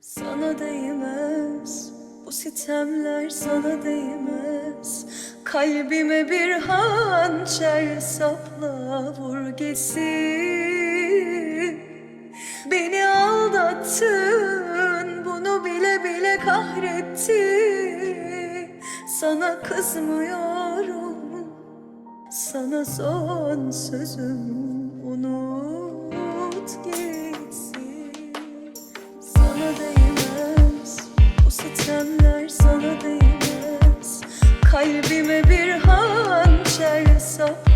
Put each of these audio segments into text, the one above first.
Sana değmez. Bu sitemler sana değmez. Kalbime bir hançer sapla vur gitsin. Beni aldattın bunu bile bile kahrettin. Sana kızmıyorum. Sana son sözüm unut Kalbime bir hançer sapla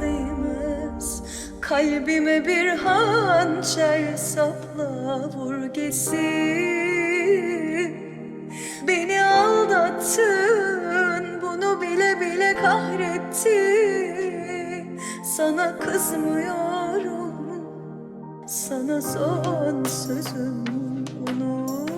değmez. Kalbime bir hançer sapla vur gitsin. Beni aldattın bunu bile bile kahrettin. Sana kızmıyorum sana son sözüm unut